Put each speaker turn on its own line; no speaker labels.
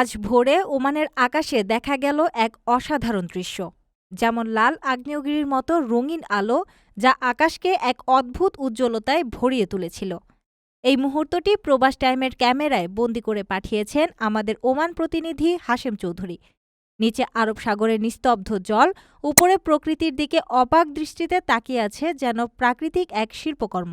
আজ ভোরে ওমানের আকাশে দেখা গেল এক অসাধারণ দৃশ্য, যেমন লাল আগ্নেয়গিরির মতো রঙিন আলো যা আকাশকে এক অদ্ভুত উজ্জ্বলতায় ভরিয়ে তুলেছিল। এই মুহূর্তটি প্রবাস টাইমের ক্যামেরায় বন্দি করে পাঠিয়েছেন আমাদের ওমান প্রতিনিধি হাশেম চৌধুরী। নিচে আরব সাগরের নিস্তব্ধ জল, উপরে প্রকৃতির দিকে অবাক দৃষ্টিতে তাকিয়ে আছে যেন প্রাকৃতিক এক শিল্পকর্ম।